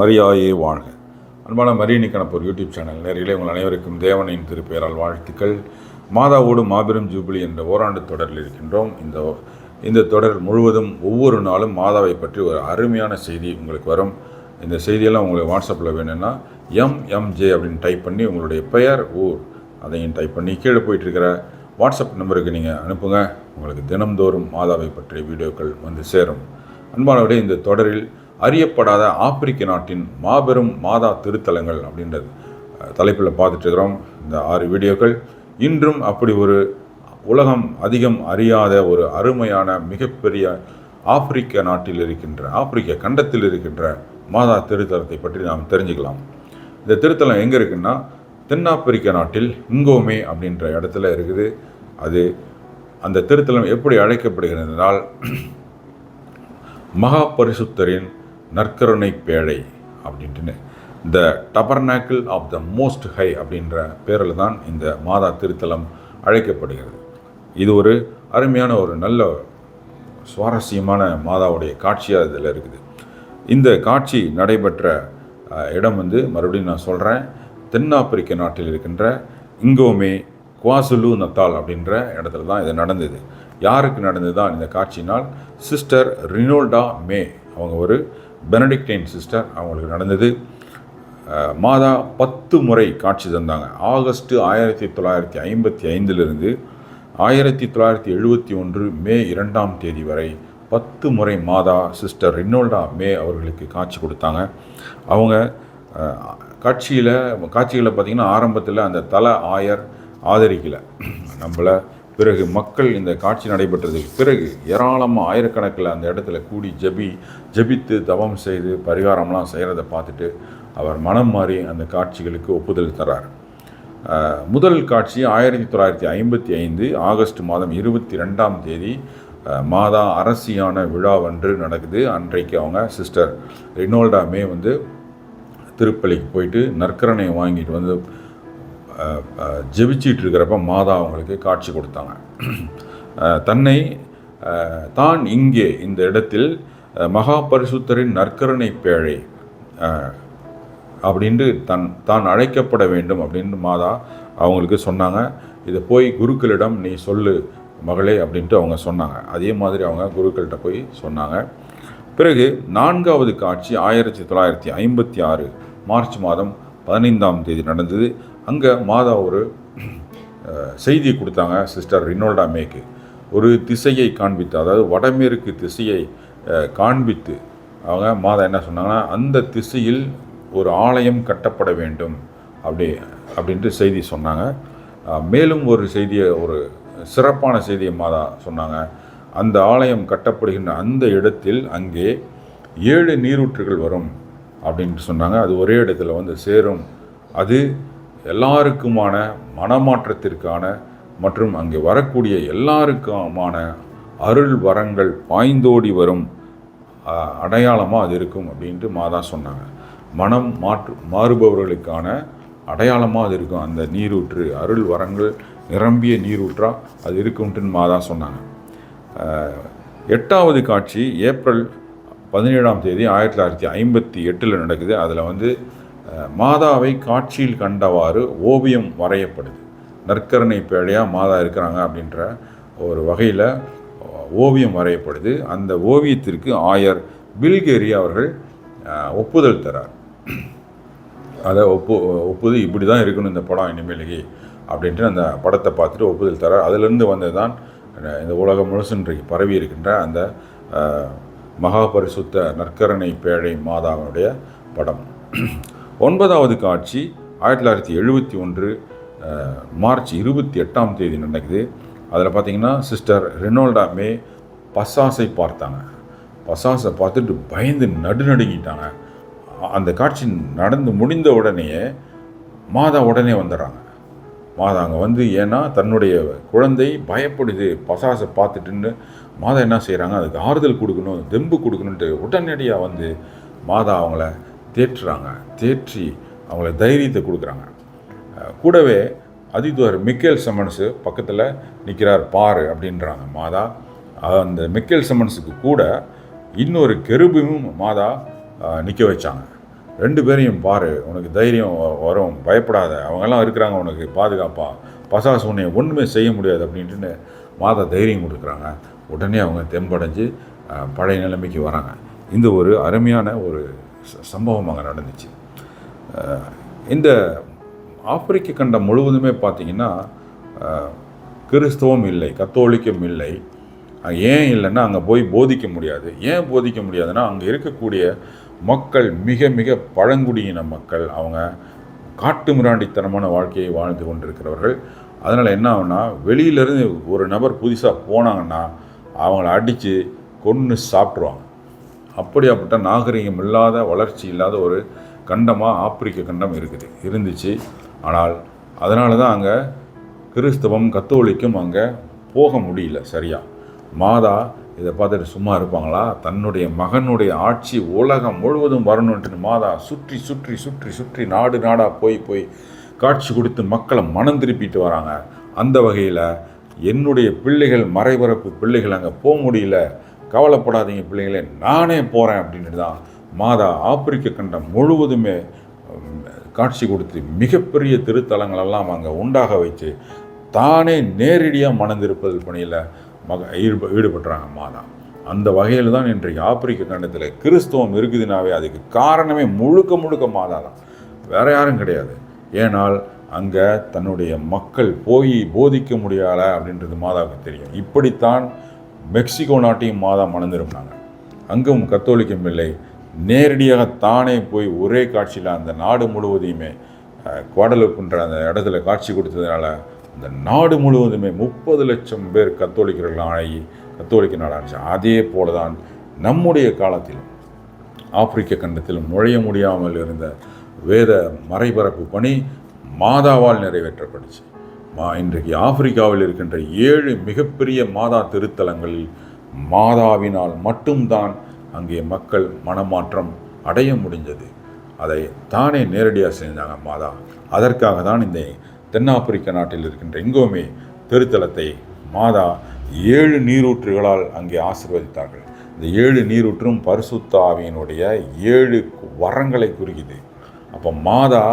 மரியாயே வாழ்க. அன்பான மரியணி கணப்பூர் யூடியூப் சேனல் நேரிலே உங்கள் அனைவருக்கும் தேவனின் திருப்பெயரால் வாழ்த்துக்கள். மாதாவோடு மாபெரும் ஜூபிலி என்ற ஓராண்டு தொடரில் இருக்கின்றோம். இந்த இந்த தொடர் முழுவதும் ஒவ்வொரு நாளும் மாதாவை பற்றி ஒரு அருமையான செய்தி உங்களுக்கு வரும். இந்த செய்தியெல்லாம் உங்களுக்கு வாட்ஸ்அப்பில் வேணும்னா எம்எம்ஜே அப்படின்னு டைப் பண்ணி உங்களுடைய பெயர் ஊர் அதையும் டைப் பண்ணி கீழே போயிட்டுருக்கிற வாட்ஸ்அப் நம்பருக்கு நீங்கள் அனுப்புங்க. உங்களுக்கு தினம்தோறும் மாதாவை பற்றிய வீடியோக்கள் வந்து சேரும். அன்பானவரே இந்த தொடரில் அறியப்படாத ஆப்பிரிக்க நாட்டின் மாபெரும் மாதா திருத்தலங்கள் அப்படின்றது தலைப்பில் பார்த்துட்ருக்கிறோம் இந்த ஆறு வீடியோக்கள். இன்றும் அப்படி ஒரு உலகம் அதிகம் அறியாத ஒரு அருமையான மிகப்பெரிய ஆப்பிரிக்க நாட்டில் இருக்கின்ற ஆப்பிரிக்க கண்டத்தில் இருக்கின்ற மாதா திருத்தலத்தை பற்றி நாம் தெரிஞ்சுக்கலாம். இந்த திருத்தலம் எங்கே இருக்குன்னா தென்னாப்பிரிக்க நாட்டில் இங்கோமே அப்படின்ற இடத்துல இருக்குது. அது அந்த திருத்தலம் எப்படி அழைக்கப்படுகிறதுனால் மகா பரிசுத்தரின் நற்கருணை பேழை அப்படின்ட்டுன்னு. The tabernacle of the most high அப்படின்ற பேரில் தான் இந்த மாதா திருத்தலம் அழைக்கப்படுகிறது. இது ஒரு அருமையான ஒரு நல்ல சுவாரஸ்யமான மாதாவுடைய காட்சியாக இதில் இருக்குது. இந்த காட்சி நடைபெற்ற இடம் வந்து மறுபடியும் நான் சொல்கிறேன் தென்னாப்பிரிக்க நாட்டில் இருக்கின்ற இங்கோமே குவாசுலு நத்தால் அப்படின்ற இடத்துல தான் இது நடந்தது. யாருக்கு நடந்தது தான் இந்த காட்சினால்? சிஸ்டர் ரினோல்டா மே அவங்க ஒரு பெனடிக்டைன் சிஸ்டர் அவங்களுக்கு நடந்தது. மாதா பத்து முறை காட்சி தந்தாங்க. ஆகஸ்ட்டு ஆயிரத்தி தொள்ளாயிரத்தி ஐம்பத்தி ஐந்திலிருந்து ஆயிரத்தி தொள்ளாயிரத்தி எழுபத்தி ஒன்று மே இரண்டாம் தேதி வரை பத்து முறை மாதா சிஸ்டர் ரினோல்டா மே அவர்களுக்கு காட்சி கொடுத்தாங்க. அவங்க காட்சியில் காட்சிகளை பார்த்திங்கன்னா ஆரம்பத்தில் அந்த தல ஆயர் ஆதரிக்கலை. நம்மளை பிறகு மக்கள் இந்த காட்சி நடைபெற்றதுக்கு பிறகு ஏராளமாக ஆயிரக்கணக்கில் அந்த இடத்துல கூடி ஜெபி ஜெபித்து தவம் செய்து பரிகாரம்லாம் செய்கிறத பார்த்துட்டு அவர் மனம் மாறி அந்த காட்சிகளுக்கு ஒப்புதல் தரார் முதல் காட்சி ஆயிரத்தி தொள்ளாயிரத்தி ஐம்பத்தி ஐந்து ஆகஸ்ட் மாதம் இருபத்தி ரெண்டாம் தேதி மாதா அரசியான விழாவன்று நடக்குது. அன்றைக்கு அவங்க சிஸ்டர் ரினோல்டா மே வந்து திருப்பலிக்கு போயிட்டு நற்கரணையை வாங்கிட்டு வந்து ஜெபிச்சிட்டு இருக்கிறப்ப மாதா அவங்களுக்கு காட்சி கொடுத்தாங்க. தன்னை தான் இங்கே இந்த இடத்தில் மகா பரிசுத்தரின் நற்கருணை பேழை அப்படின்ட்டு தன் தான் அழைக்கப்பட வேண்டும் அப்படின்னு மாதா அவங்களுக்கு சொன்னாங்க. இதை போய் குருக்களிடம் நீ சொல்லு மகளே அப்படின்ட்டு அவங்க சொன்னாங்க. அதே மாதிரி அவங்க குருக்கள்கிட்ட போய் சொன்னாங்க. பிறகு நான்காவது காட்சி ஆயிரத்தி தொள்ளாயிரத்தி ஐம்பத்தி ஆறு மார்ச் மாதம் பதினைந்தாம் தேதி நடந்தது. அங்கே மாதா ஒரு செய்தி கொடுத்தாங்க சிஸ்டர் ரினோல்டா மேக்கு. ஒரு திசையை காண்பித்து அதாவது வடமேற்கு திசையை காண்பித்து அவங்க மாதா என்ன சொன்னாங்கன்னா அந்த திசையில் ஒரு ஆலயம் கட்டப்பட வேண்டும் அப்படி அப்படின்ட்டு செய்தி சொன்னாங்க. மேலும் ஒரு செய்தியை ஒரு சிறப்பான செய்தியை மாதா சொன்னாங்க. அந்த ஆலயம் கட்டப்படுகின்ற அந்த இடத்தில் அங்கே ஏழு நீரூற்றுகள் வரும் அப்படின்ட்டு சொன்னாங்க. அது ஒரே இடத்துல வந்து சேரும். அது எல்லாருக்குமான மனமாற்றத்திற்கான மற்றும் அங்கே வரக்கூடிய எல்லாருக்குமான அருள் வரங்கள் பாய்ந்தோடி வரும் அடையாளமாக அது இருக்கும் அப்படின்ட்டு மாதா சொன்னாங்க. மனம் மாற்று மாறுபவர்களுக்கான அடையாளமாக அது இருக்கும். அந்த நீரூற்று அருள் வரங்கள் நிரம்பிய நீரூற்றாக அது இருக்கும்ட்டுன்னு மாதா சொன்னாங்க. எட்டாவது காட்சி ஏப்ரல் பதினேழாம் தேதி ஆயிரத்தி தொள்ளாயிரத்தி ஐம்பத்தி எட்டில் நடக்குது. அதில் வந்து மாதாவை காட்சியில் கண்டவாறு ஓவியம் வரையப்படுது. நற்கரணை பேழையாக மாதா இருக்கிறாங்க அப்படின்ற ஒரு வகையில் ஓவியம் வரையப்படுது. அந்த ஓவியத்திற்கு ஆயர் பில்கேரி அவர்கள் ஒப்புதல் தரார். அதை ஒப்பு ஒப்புது இப்படி தான் இருக்கணும் இந்த படம் இனிமேலேயே அப்படின்ட்டு அந்த படத்தை பார்த்துட்டு ஒப்புதல் தரார். அதிலிருந்து வந்தது தான் இந்த உலகம் முழுசு இன்றைக்கு பரவி இருக்கின்ற அந்த மகாபரிசுத்த நற்கரணை பேழை மாதாவினுடைய படம். ஒன்பதாவது காட்சி ஆயிரத்தி தொள்ளாயிரத்தி எழுபத்தி ஒன்று மார்ச் இருபத்தி எட்டாம் தேதி நடக்குது. அதில் பார்த்தீங்கன்னா சிஸ்டர் ரெனோல்டா மே பசாசை பார்த்தாங்க. பசாசை பார்த்துட்டு பயந்து நடுநடுங்கிட்டாங்க. அந்த காட்சி நடந்து முடிந்த உடனேயே மாதா உடனே வந்துடுறாங்க. மாதா அங்கே வந்து ஏன்னா தன்னுடைய குழந்தை பயப்படுது பசாசை பார்த்துட்டுன்னு. மாதா என்ன செய்கிறாங்க அதுக்கு ஆறுதல் கொடுக்கணும் தெம்பு கொடுக்கணுன்ட்டு உடனடியாக வந்து மாதா அவங்கள தேற்றுறாங்க தேற்றி அவங்கள தைரியத்தை கொடுக்குறாங்க. கூடவே அதிதுவர் மிக்கேல் சமன்ஸு பக்கத்தில் நிற்கிறார் பாரு அப்படின்றாங்க மாதா. அந்த மிக்கேல் சமன்ஸுக்கு கூட இன்னொரு கெருபும் மாதா நிற்க வச்சாங்க. ரெண்டு பேரையும் பாரு உனக்கு தைரியம் வரும் பயப்படாத. அவங்கெல்லாம் இருக்கிறாங்க உனக்கு பாதுகாப்பாக பசாசு உன்னை ஒன்றுமே செய்ய முடியாது அப்படின்ட்டு மாதா தைரியம் கொடுக்குறாங்க. உடனே அவங்க தெம்படைஞ்சு பழைய நிலைமைக்கு வராங்க. இந்த ஒரு அருமையான ஒரு சம்பவம் அங்கே நடந்துச்சு. இந்த ஆப்பிரிக்க கண்டம் முழுவதுமே பார்த்தீங்கன்னா கிறிஸ்தவம் இல்லை கத்தோலிக்கம் இல்லை. ஏன் இல்லைன்னா அங்கே போய் போதிக்க முடியாது. ஏன் போதிக்க முடியாதுன்னா அங்கே இருக்கக்கூடிய மக்கள் மிக மிக பழங்குடியின மக்கள் அவங்க காட்டு மிராண்டித்தனமான வாழ்க்கையை வாழ்ந்து கொண்டிருக்கிறவர்கள். அதனால் என்ன ஆகுனா வெளியிலேருந்து ஒரு நபர் புதுசாக போனாங்கன்னா அவங்கள அடித்து கொன்று சாப்பிட்ருவாங்க அப்படியாப்பட்ட நாகரிகம் இல்லாத வளர்ச்சி இல்லாத ஒரு கண்டமாக ஆப்பிரிக்க கண்டம் இருக்குது இருந்துச்சு. ஆனால் அதனால தான் அங்கே கிறிஸ்தவம் கத்தோலிக்கும் அங்கே போக முடியல சரியா. மாதா இதை பார்த்துட்டு சும்மா இருப்பாங்களா? தன்னுடைய மகனுடைய ஆட்சி உலகம் முழுவதும் வரணுன்ட்டு மாதா சுற்றி சுற்றி சுற்றி சுற்றி நாடு நாடாக போய் போய் காட்சி கொடுத்து மக்களை மனம் திருப்பிட்டு வராங்க. அந்த வகையில் என்னுடைய பிள்ளைகள் மறைபரப்பு பிள்ளைகள் அங்கே போக முடியல. கவலைப்படாதீங்க பிள்ளைகளே நானே போகிறேன் அப்படின்ட்டு தான் மாதா ஆப்பிரிக்க கண்டம் முழுவதுமே காட்சி கொடுத்து மிகப்பெரிய திருத்தலங்களெல்லாம் அங்கே உண்டாக வச்சு தானே நேரடியாக மணந்திருப்பது பணியில் மக ஈடுப ஈடுபடுறாங்க மாதா. அந்த வகையில் தான் இன்றைக்கு ஆப்பிரிக்க கண்டத்தில் கிறிஸ்தவம் இருக்குதுனாவே அதுக்கு காரணமே முழுக்க முழுக்க மாதா தான். வேற யாரும் கிடையாது. ஏனால் அங்கே தன்னுடைய மக்கள் போய் போதிக்க முடியாத அப்படின்றது மாதாவுக்கு தெரியும். இப்படித்தான் மெக்சிகோ நாட்டையும் மாதா மணந்திருந்தாங்க அங்கும் கத்தோலிக்கம் இல்லை. நேரடியாக தானே போய் ஒரே காட்சியில் அந்த நாடு முழுவதையுமே குவாடலுக்குன்ற அந்த இடத்துல காட்சி கொடுத்ததுனால அந்த நாடு முழுவதுமே முப்பது லட்சம் பேர் கத்தோலிக்கர்கள் ஆகி கத்தோலிக்க நாடாச்சு அதே போல தான் நம்முடைய காலத்திலும் ஆப்பிரிக்க கண்டத்தில் நுழைய முடியாமல் இருந்த வேத மறைபரப்பு பணி மாதாவால் நிறைவேற்றப்பட்டுச்சு. இன்றைக்கு ஆப்பிரிக்காவில் இருக்கின்ற ஏழு மிகப்பெரிய மாதா திருத்தலங்களில் மாதாவினால் மட்டும்தான் அங்கே மக்கள் மனமாற்றம் அடைய முடிஞ்சது. அதை தானே நேரடியாக செஞ்சாங்க மாதா. அதற்காக தான் இந்த தென்னாப்பிரிக்க நாட்டில் இருக்கின்ற எங்கோமே திருத்தலத்தை மாதா ஏழு நீரூற்றுகளால் அங்கே ஆசிர்வதித்தார்கள். இந்த ஏழு நீரூற்றும் பரிசுத்தாவியினுடைய ஏழு வரங்களை குறிக்குது. அப்போ மாதா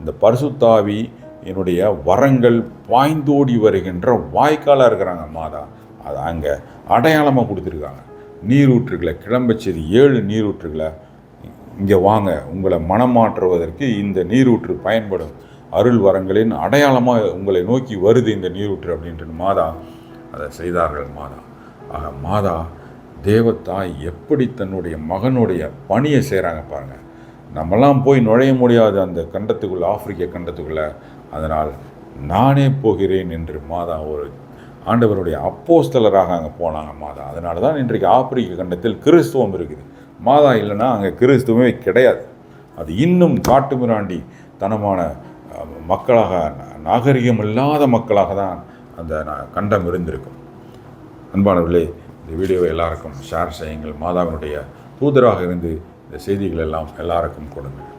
இந்த பரிசுத்தாவி என்னுடைய வரங்கள் பாய்ந்தோடி வருகின்ற வாய்க்காலாக இருக்கிறாங்க மாதா. அதை அங்கே அடையாளமாக கொடுத்துருக்காங்க. நீரூற்றுகளை கிளம்பச்சது ஏழு நீரூற்றுகளை இங்கே வாங்க உங்களை மனம் மாற்றுவதற்கு இந்த நீரூற்று பயன்படும். அருள் வரங்களின் அடையாளமாக உங்களை நோக்கி வருது இந்த நீரூற்று அப்படின்ட்டு மாதா அதை செய்தார்கள் மாதா. ஆக மாதா தேவத்தாய் எப்படி தன்னுடைய மகனுடைய பணியை செய்கிறாங்க பாருங்கள் நம்மலாம் போய் நுழைய முடியாது அந்த கண்டத்துக்குள்ளே ஆப்பிரிக்க கண்டத்துக்குள்ளே அதனால் நானே போகிறேன் என்று மாதா ஒரு ஆண்டவருடைய அப்போஸ்தலராக அங்கே போனாங்க மாதா. அதனால தான் இன்றைக்கு ஆப்பிரிக்க கண்டத்தில் கிறிஸ்துவம் இருக்குது. மாதா இல்லைன்னா அங்கே கிறிஸ்துவமே கிடையாது. அது இன்னும் காட்டுமிராண்டி தனமான மக்களாக நாகரிகம் இல்லாத மக்களாக தான் அந்த ந- கண்டம் இருந்திருக்கும். அன்பானவர்களே இந்த வீடியோவை எல்லாருக்கும் ஷேர் செய்யுங்கள். மாதாவினுடைய தூதராக இருந்து இந்த செய்திகள் எல்லாம் எல்லாருக்கும் கொடுங்கள்.